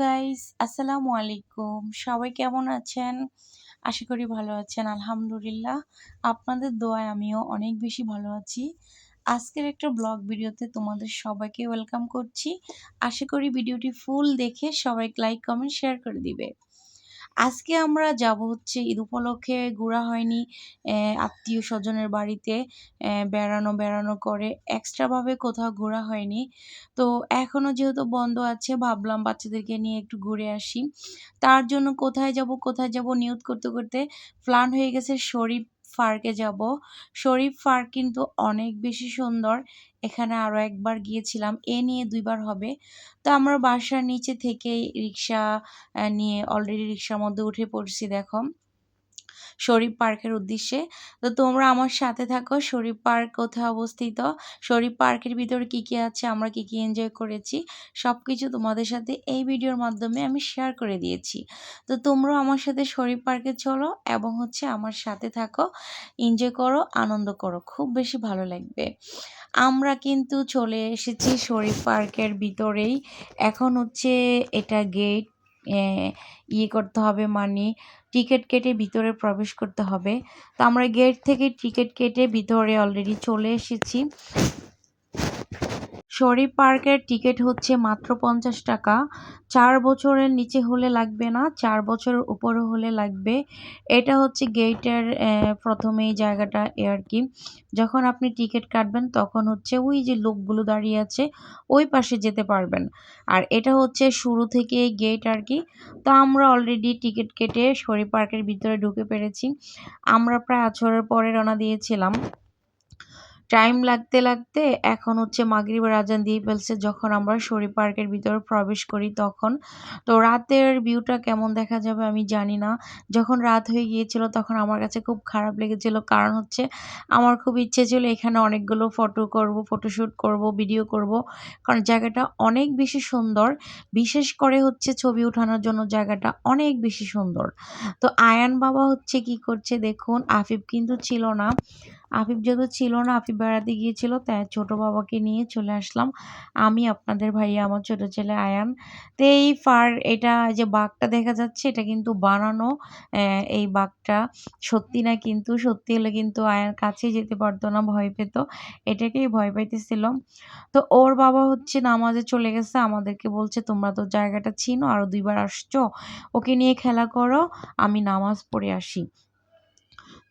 Guys আসসালামু আলাইকুম সবাই কেমন আছেন? আশা করি ভালো আছেন, আলহামদুলিল্লাহ। আপনাদের দোয়ায় আমিও অনেক বেশি ভালো আছি। আজকের একটা ব্লগ ভিডিওতে তোমাদের সবাইকে ওয়েলকাম করছি। আশা করি ভিডিওটি ফুল দেখে সবাই লাইক কমেন্ট শেয়ার করে দিবে। আজকে আমরা যাব হচ্ছে ঈদ উপলক্ষে, ঘোরা হয়নি আত্মীয় স্বজনের বাড়িতে বেড়ানো বেড়ানো করে এক্সট্রাভাবে কোথাও ঘোরা হয়নি। তো এখনও যেহেতু বন্ধ আছে, ভাবলাম বাচ্চাদেরকে নিয়ে একটু ঘুরে আসি। তার জন্য কোথায় যাব কোথায় যাব নিয়ত করতে করতে প্ল্যান হয়ে গেছে শরীফ পার্কে যাব। শরীফ ফার্ক কিন্তু অনেক বেশি সুন্দর। এখানে আরও একবার গিয়েছিলাম। এ নিয়ে দুইবার হবে। তো আমরা বাসার নিচে থেকেই রিক্সা নিয়ে অলরেডি রিক্সার মধ্যে উঠে পড়ছি, দেখো। শরীফ পার্কের উদ্দেশ্যে। তো তোমরা আমার সাথে থাকো, শরীফ পার্ক কোথায় অবস্থিত? শরীফ পার্কের ভিতরে কি কি আছে? আমরা কি কি এনজয় করেছি? সব কিছু তোমাদের সাথে এই ভিডিওর মাধ্যমে আমি শেয়ার করে দিয়েছি। তো তোমরাও আমার সাথে শরীফ পার্কে চলো এবং হচ্ছে আমার সাথে থাকো এনজয় করো, আনন্দ করো, খুব বেশি ভালো লাগবে। আমরা কিন্তু চলে এসেছি শরীফ পার্কের ভিতরেই। এখন হচ্ছে এটা গেট ইয়ে করতে হবে মানে টিকিট কেটে ভিতরে প্রবেশ করতে হবে। তো আমরা গেট থেকে টিকিট কেটে ভিতরে অলরেডি চলে এসেছি। শরীফ পার্কের টিকিট হচ্ছে মাত্র পঞ্চাশ টাকা। চার বছরের নিচে হলে লাগবে না, চার বছরের উপরে হলে লাগবে। এটা হচ্ছে গেটের প্রথমেই জায়গাটা এ আর কি। যখন আপনি টিকিট কাটবেন তখন হচ্ছে ওই যে লোকগুলো দাঁড়িয়ে আছে, ওই পাশে যেতে পারবেন। আর এটা হচ্ছে শুরু থেকে গেট আর কি। তো আমরা অলরেডি টিকিট কেটে শরীফ পার্কের ভিতরে ঢুকে পেরেছি। আমরা প্রায় আছরের পরে রওনা দিয়েছিলাম। টাইম লাগতে লাগতে এখন হচ্ছে মাগরিবের আজান দিয়ে ফেলছে। যখন আমরা শরীফ পার্কের ভিতরে প্রবেশ করি তখন। তো রাতের ভিউটা কেমন দেখা যাবে আমি জানি না। যখন রাত হয়ে গিয়েছিল তখন আমার কাছে খুব খারাপ লেগেছিল। কারণ হচ্ছে আমার খুব ইচ্ছে ছিল এখানে অনেকগুলো ফটো করব ফটোশ্যুট করব, ভিডিও করব। কারণ জায়গাটা অনেক বেশি সুন্দর। বিশেষ করে হচ্ছে ছবি ওঠানোর জন্য জায়গাটা অনেক বেশি সুন্দর। তো আয়ান বাবা হচ্ছে কি করছে দেখুন, আফিফ কিন্তু ছিল না। আফিফ যেহেতু ছিল না, আফিফ বেড়াতে গিয়েছিল, তাই ছোট বাবাকে নিয়ে চলে আসলাম। আমি আপনাদের ভাইয়া, আমার ছোট ছেলে আয়ান। তো এই ফার, এটা যে বাঘটা দেখা যাচ্ছে, এটা কিন্তু বানানো। এই বাঘটা সত্যি না কিন্তু, সত্যি হলে কিন্তু আয়ার কাছে যেতে পারতো না, ভয় পেত। এটাকেই ভয় পাইতেছিল তো ওর বাবা হচ্ছে নামাজে চলে গেছে, আমাদেরকে বলছে, তোমরা তো জায়গাটা চিনো আরও দুইবার আসছো। ওকে নিয়ে খেলা করো, আমি নামাজ পড়ে আসি।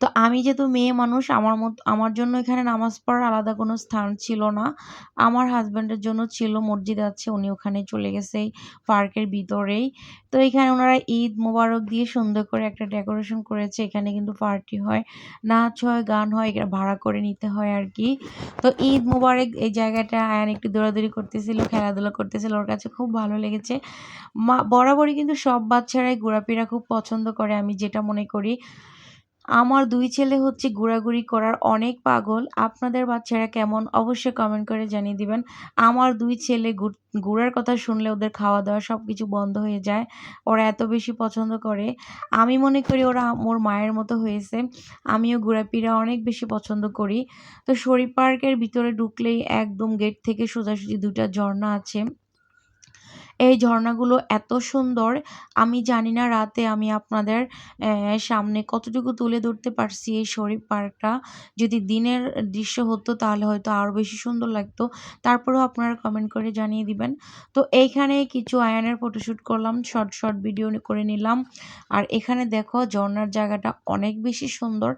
তো আমি যেহেতু মেয়ে মানুষ, আমার মত, আমার জন্য এখানে নামাজ পড়ার আলাদা কোনো স্থান ছিল না। আমার হাজব্যান্ডের জন্য ছিল মসজিদ আছে, উনি ওখানে চলে গেছে পার্কের ভিতরেই। তো এখানে ওনারা ঈদ মোবারক দিয়ে সুন্দর করে একটা ডেকোরেশন করেছে, এখানে কিন্তু পার্টি হয়, নাচ হয়, গান হয় এখানে ভাড়া করে নিতে হয় আর কি তো ঈদ মোবারক এই জায়গাটা আয়ান একটু দৌড়াদৌড়ি করতেছিল, খেলাধুলা করতেছিল, ওর কাছে খুব ভালো লেগেছে। মা, বরাবরই কিন্তু সব বাচ্চারাই ঘোরাফেরা খুব পছন্দ করে, আমি যেটা মনে করি। আমার দুই ছেলে হচ্ছে ঘোরাঘুরি করার অনেক পাগল। আপনাদের বাচ্চারা কেমন? অবশ্যই কমেন্ট করে জানিয়ে দিবেন। আমার দুই ছেলে ঘোরার কথা শুনলে ওদের খাওয়া দাওয়া সব কিছু বন্ধ হয়ে যায়। ওরা এত বেশি পছন্দ করে। আমি মনে করি ওরা মোর মায়ের মতো হয়েছে। আমিও ঘোরাফেরা অনেক বেশি পছন্দ করি। তো শরীফ পার্কের ভিতরে ঢুকলেই একদম গেট থেকে সোজাসুজি দুটা ঝর্ণা আছে। এই ঝর্ণাগুলো এত সুন্দর, আমি জানি না রাতে আমি আপনাদের সামনে কতটুকু তুলে ধরতে পারছি এই শরীফ পার্কটা। যদি দিনের দৃশ্য হতো তাহলে হয়তো আরও বেশি সুন্দর লাগতো। তারপরেও আপনারা কমেন্ট করে জানিয়ে দিবেন। তো এইখানে কিছু আয়ানের ফটোশ্যুট করলাম শর্ট শর্ট ভিডিও করে নিলাম। আর এখানে দেখো ঝর্ণার জায়গাটা অনেক বেশি সুন্দর।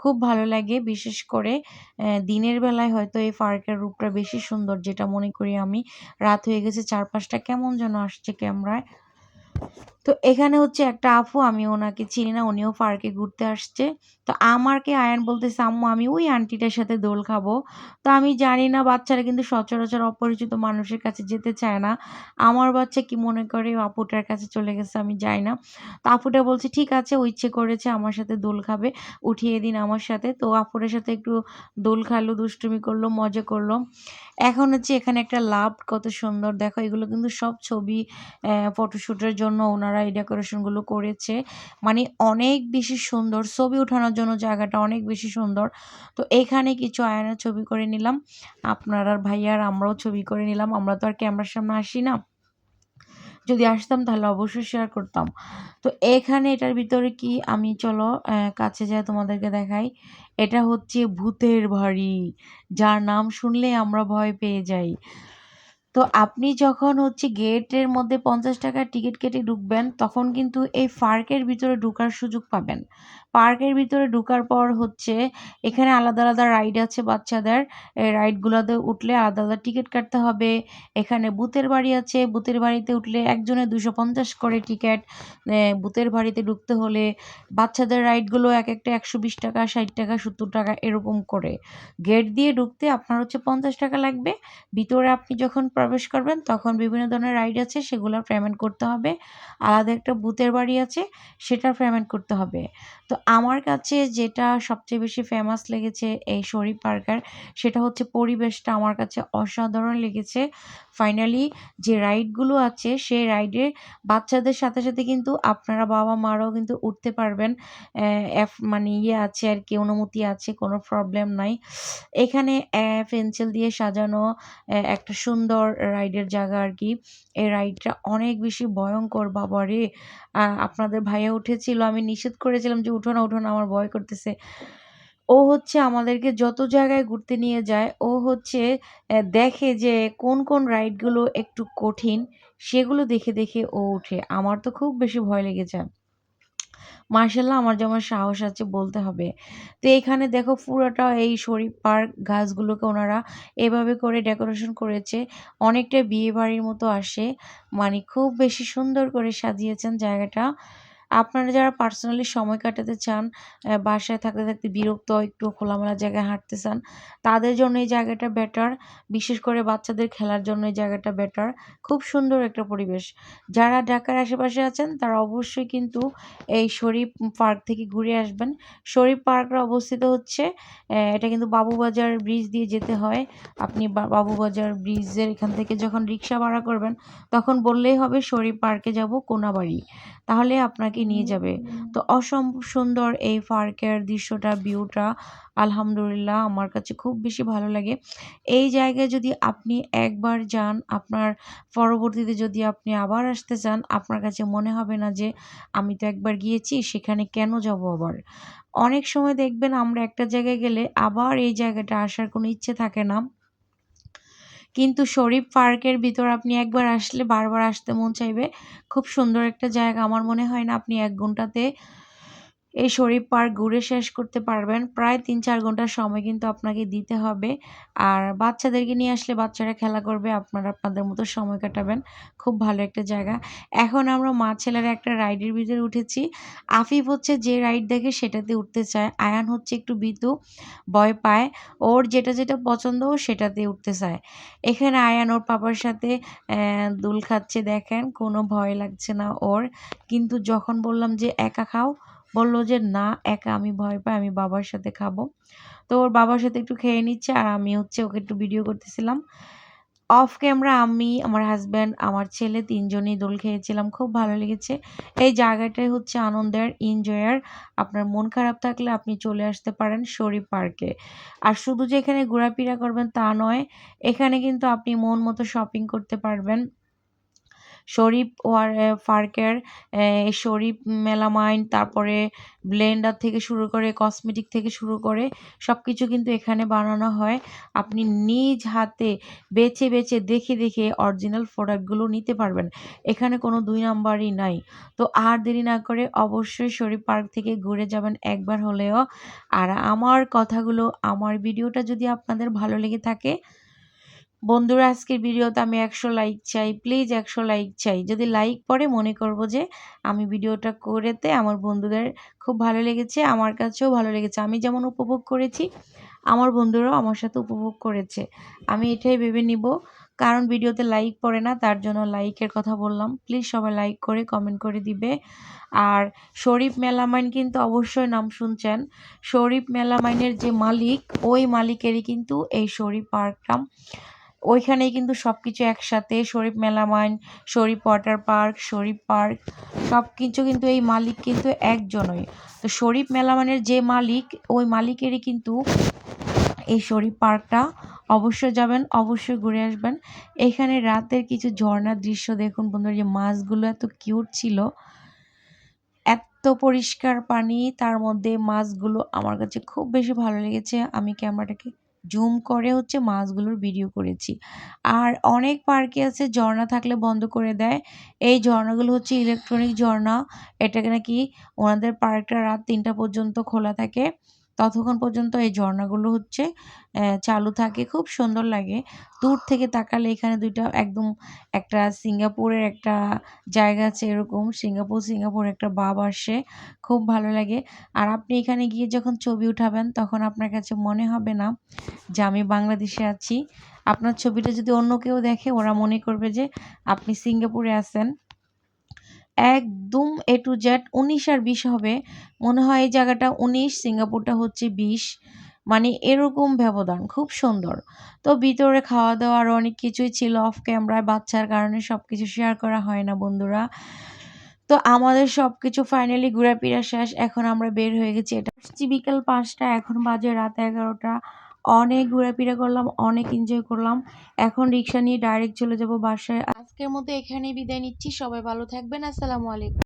খুব ভালো লাগে। বিশেষ করে দিনের বেলায় হয়তো এই পার্কের রূপটা বেশি সুন্দর, যেটা মনে করি আমি রাত হয়ে গেছে, চারপাশটা কেমন যেন আসছে ক্যামেরায়। তো এখানে হচ্ছে একটা আপু, আমি ওনাকে চিনি না, উনিও পার্কে ঘুরতে আসছে। তো আমারকে আয়ান বলতেছে, আম্মু, আমি ওই আন্টিটার সাথে দোল খাব। তো আমি জানি না, বাচ্চারা কিন্তু সচরাচর অপরিচিত মানুষের কাছে যেতে চায় না। আমার বাচ্চা কি মনে করে আপুটার কাছে চলে গেছে, আমি যাই না। তো আপুটা বলছে, ঠিক আছে, ও ইচ্ছে করেছে আমার সাথে দোল খাবে, উঠিয়ে দিন আমার সাথে। তো আপুরের সাথে একটু দোল খালো দুষ্টুমি করল, মজা করল। এখন হচ্ছে এখানে একটা লাভ, কত সুন্দর। দেখো, এগুলো কিন্তু সব ছবি ফটোশ্যুটের জন্য ওনারা এই ডেকোরেশনগুলো করেছে। মানে অনেক বেশি সুন্দর, ছবি ওঠানোর জন্য জায়গাটা অনেক বেশি সুন্দর। তো এখানে কিছু আয়নার ছবি করে নিলাম। আপনার ভাইয়ার আমরাও ছবি করে নিলাম। আমরা তো আর ক্যামেরার সামনে আসি না। যদি আসতাম তাহলে অবশ্যই শেয়ার করতাম। তো এখানে এটার ভিতরে কি? আমি চলো কাছে যাই তোমাদেরকে দেখাই। এটা হচ্ছে ভূতের বাড়ি। যার নাম শুনলে আমরা ভয় পেয়ে যাই। তো আপনি যখন হচ্ছে গেটের মধ্যে পঞ্চাশ টাকার টিকিট কেটে ঢুকবেন, তখন কিন্তু এই পার্কের ভিতরে ঢোকার সুযোগ পাবেন। পার্কের ভিতরে ঢুকার পর হচ্ছে এখানে আলাদা আলাদা রাইড আছে বাচ্চাদের। এই রাইডগুলোতে উঠলে আলাদা আলাদা টিকিট কাটতে হবে। এখানে বুথের বাড়ি আছে। বুথের বাড়িতে উঠলে একজনে দুশো পঞ্চাশ করে টিকিট। বুথের বাড়িতে ঢুকতে হলে বাচ্চাদের রাইডগুলো এক একটা একশো বিশ টাকা, ষাট টাকা, সত্তর টাকা এরকম করে। গেট দিয়ে ঢুকতে আপনার হচ্ছে পঞ্চাশ টাকা লাগবে। ভিতরে আপনি যখন প্রবেশ করবেন, তখন বিভিন্ন ধরনের রাইড আছে, সেগুলো পেমেন্ট করতে হবে। আলাদা একটা বুথের বাড়ি আছে, সেটা পেমেন্ট করতে হবে। তো আমার কাছে যেটা সবচেয়ে বেশি ফেমাস লেগেছে এই শরীফ পার্কার, সেটা হচ্ছে পরিবেশটা আমার কাছে অসাধারণ লেগেছে। ফাইনালি যে রাইডগুলো আছে, সেই রাইডে বাচ্চাদের সাথে সাথে কিন্তু আপনারা বাবা মারাও কিন্তু উঠতে পারবেন। মানে ইয়ে আছে আর কি, অনুমতি আছে, কোনো প্রবলেম নাই। এখানে পেন্সিল দিয়ে সাজানো একটা সুন্দর রাইডের জায়গা আর কি এই রাইডটা অনেক বেশি ভয়ঙ্কর বাবারে আপনাদের ভাইয়া উঠেছিল, আমি নিষেধ করেছিলাম যে, উঠো না উঠো না, আমার ভয় করতেছে। ও হচ্ছে আমাদেরকে যত জায়গায় ঘুরতে নিয়ে যায়, ও হচ্ছে দেখে যে, কোন কোন রাইডগুলো একটু কঠিন, সেগুলো দেখে দেখে ও উঠে আমার তো খুব বেশি ভয় লেগেছে। মার্শাল্লাহ, আমার যেমন সাহস আছে বলতে হবে। তো এখানে দেখো পুরোটা এই শরীফ পার্ক গাছগুলোকে ওনারা এভাবে করে ডেকোরেশন করেছে। অনেকটা বিয়ে বাড়ির মতো আসে। মানে খুব বেশি সুন্দর করে সাজিয়েছেন জায়গাটা। আপনারা যারা পার্সোনালি সময় কাটাতে চান বাসায় থাকতে থাকতে বিরক্ত, একটু খোলামেলা জায়গায় হাঁটতে চান, তাদের জন্য এই জায়গাটা বেটার বিশেষ করে বাচ্চাদের খেলার জন্য এই জায়গাটা বেটার খুব সুন্দর একটা পরিবেশ। যারা ঢাকার আশেপাশে আছেন, তারা অবশ্যই কিন্তু এই শরীফ পার্ক থেকে ঘুরে আসবেন। শরীফ পার্কটা অবস্থিত হচ্ছে এটা কিন্তু বাবুবাজার ব্রিজ দিয়ে যেতে হয়। আপনি বাবুবাজার ব্রিজের এখান থেকে যখন রিক্সা ভাড়া করবেন, তখন বললেই হবে, শরীফ পার্কে যাব কোনাবাড়ি। তাহলে আপনাকে নিয়ে যাবে। তো অসম্ভব সুন্দর এই পার্কের দৃশ্যটা ভিউটা আলহামদুলিল্লাহ আমার কাছে খুব বেশি ভালো লাগে। এই জায়গায় যদি আপনি একবার যান, আপনার পরবর্তীতে যদি আপনি আবার আসতে চান, আপনার কাছে মনে হবে না যে আমি তো একবার গিয়েছি, সেখানে কেন যাব আবার? অনেক সময় দেখবেন আমরা একটা জায়গায় গেলে আবার এই জায়গাটা আসার কোনো ইচ্ছে থাকে না। কিন্তু শরীফ পার্কের ভিতর আপনি একবার আসলে বারবার আসতে মন চাইবে। খুব সুন্দর একটা জায়গা। আমার মনে হয় না আপনি এক ঘন্টাতে এই শরীফ পার্ক ঘুরে শেষ করতে পারবেন। প্রায় তিন চার ঘণ্টার সময় কিন্তু আপনাকে দিতে হবে। আর বাচ্চাদেরকে নিয়ে আসলে বাচ্চারা খেলা করবে, আপনারা আপনাদের মতো সময় কাটাবেন। খুব ভালো একটা জায়গা। এখন আমরা মা ছেলেরা একটা রাইডের ভিতরে উঠেছি। আফিফ হচ্ছে যে রাইড দেখে সেটাতে উঠতে চায়। আয়ান হচ্ছে একটু বিতু ভয় পায়। ওর যেটা যেটা পছন্দ সেটাতে উঠতে চায়। এখানে আয়ান ওর পাপার সাথে দুল খাচ্ছে দেখেন। কোনো ভয় লাগছে না ওর। কিন্তু যখন বললাম যে, একা খাও? বলল যে, না, একা আমি ভয় পাই, আমি বাবার সাথে খাব। তো ওর বাবার সাথে একটু খেয়ে নিচ্ছে আর আমি হচ্ছে ওকে একটু ভিডিও করতেছিলাম। অফ ক্যামেরা আমি, আমার হাজব্যান্ড আমার ছেলে তিনজনই দোল খেয়েছিলাম, খুব ভালো লেগেছে। এই জায়গাটাই হচ্ছে আনন্দের এনজয়ার আপনার মন খারাপ থাকলে আপনি চলে আসতে পারেন শরীফ পার্কে। আর শুধু যে এখানে ঘোরাফেরা করবেন তা নয়, এখানে কিন্তু আপনি মন মতো শপিং করতে পারবেন। শরীফ ওয়ার পার্কের শরীফ মেলামাইন, তারপরে ব্লেন্ডার থেকে শুরু করে, কসমেটিক থেকে শুরু করে সব কিছু কিন্তু এখানে বানানো হয়। আপনি নিজ হাতে বেছে বেছে দেখে দেখে অরিজিনাল প্রোডাক্টগুলো নিতে পারবেন। এখানে কোনো দুই নাম্বারই নাই। তো আর দেরি না করে অবশ্যই শরীফ পার্ক থেকে ঘুরে যাবেন একবার হলেও। আর আমার কথাগুলো, আমার ভিডিওটা যদি আপনাদের ভালো লেগে থাকে বন্ধুরা, আজকের ভিডিওতে আমি একশো লাইক চাই। প্লিজ একশো লাইক চাই। যদি লাইক পড়ে, মনে করব যে আমি ভিডিওটা করেতে আমার বন্ধুদের খুব ভালো লেগেছে, আমার কাছেও ভালো লেগেছে। আমি যেমন উপভোগ করেছি, আমার বন্ধুরাও আমার সাথে উপভোগ করেছে। আমি এটাই ভেবে নিব। কারণ ভিডিওতে লাইক পড়ে না, তার জন্য লাইকের কথা বললাম। প্লিজ সবাই লাইক করে কমেন্ট করে দিবে। আর শরীফ মেলামাইন কিন্তু অবশ্যই নাম শুনছেন। শরীফ মেলামাইনের যে মালিক, ওই মালিকেরই কিন্তু এই শরীফ পার্কটা ওইখানেই কিন্তু সব কিছু একসাথে, শরীফ মেলা melamine, Sharif water park, Sharif park সব কিছু কিন্তু এই মালিক কিন্তু একজনই। তো শরীফ মেলামাইনের যে মালিক, ওই মালিকেরই কিন্তু এই শরীফ পার্কটা অবশ্যই যাবেন, অবশ্যই ঘুরে আসবেন। এখানে রাতের কিছু ঝর্ণার দৃশ্য দেখুন বন্ধুরা, যে মাছগুলো এত কিউট ছিল। এত পরিষ্কার পানি, তার মধ্যে মাছগুলো আমার কাছে খুব বেশি ভালো লেগেছে। আমি ক্যামেরাটাকে জুম করে হচ্ছে মাছগুলোর ভিডিও করেছি। আর অনেক পার্কে আছে, ঝর্ণা থাকলে বন্ধ করে দেয়। এই ঝর্ণাগুলো হচ্ছে ইলেকট্রনিক ঝর্ণা। এটাকে নাকি ওনাদের পার্কটা রাত তিনটা পর্যন্ত খোলা থাকে। ততক্ষণ পর্যন্ত এই ঝর্ণাগুলো হচ্ছে চালু থাকে, খুব সুন্দর লাগে। দূর থেকে তাকালে এখানে দুইটা একদম একটা সিঙ্গাপুরের একটা জায়গা আছে এরকম, সিঙ্গাপুর সিঙ্গাপুর একটা বাব আসে, খুব ভালো লাগে। আর আপনি এখানে গিয়ে যখন ছবি উঠাবেন তখন আপনার কাছে মনে হবে না যে আমি বাংলাদেশে আছি। আপনার ছবিটা যদি অন্য কেউ দেখে ওরা মনে করবে যে আপনি সিঙ্গাপুরে আছেন। একদম এ টু জেড উনিশ আর বিশ হবে। মনে হয় এই জায়গাটা উনিশ, সিঙ্গাপুরটা হচ্ছে বিশ। মানে এরকম ব্যবধান, খুব সুন্দর। তো ভিতরে খাওয়া দাওয়া আরও অনেক কিছুই ছিল অফ ক্যামেরায় বাচ্চার কারণে সব কিছু শেয়ার করা হয় না বন্ধুরা। তো আমাদের সব কিছু ফাইনালি ঘোরাফেরা শেষ। এখন আমরা বের হয়ে গেছি। এটা বিকাল পাঁচটা এখন বাজে রাত এগারোটা। অনেক ঘোরাফেরা করলাম, অনেক এনজয় করলাম। এখন রিক্সা নিয়ে ডাইরেক্ট চলে যাব বাসায়। আজকের মতো এখানেই বিদায় নিচ্ছি, সবাই ভালো থাকবেন, আসসালামু আলাইকুম।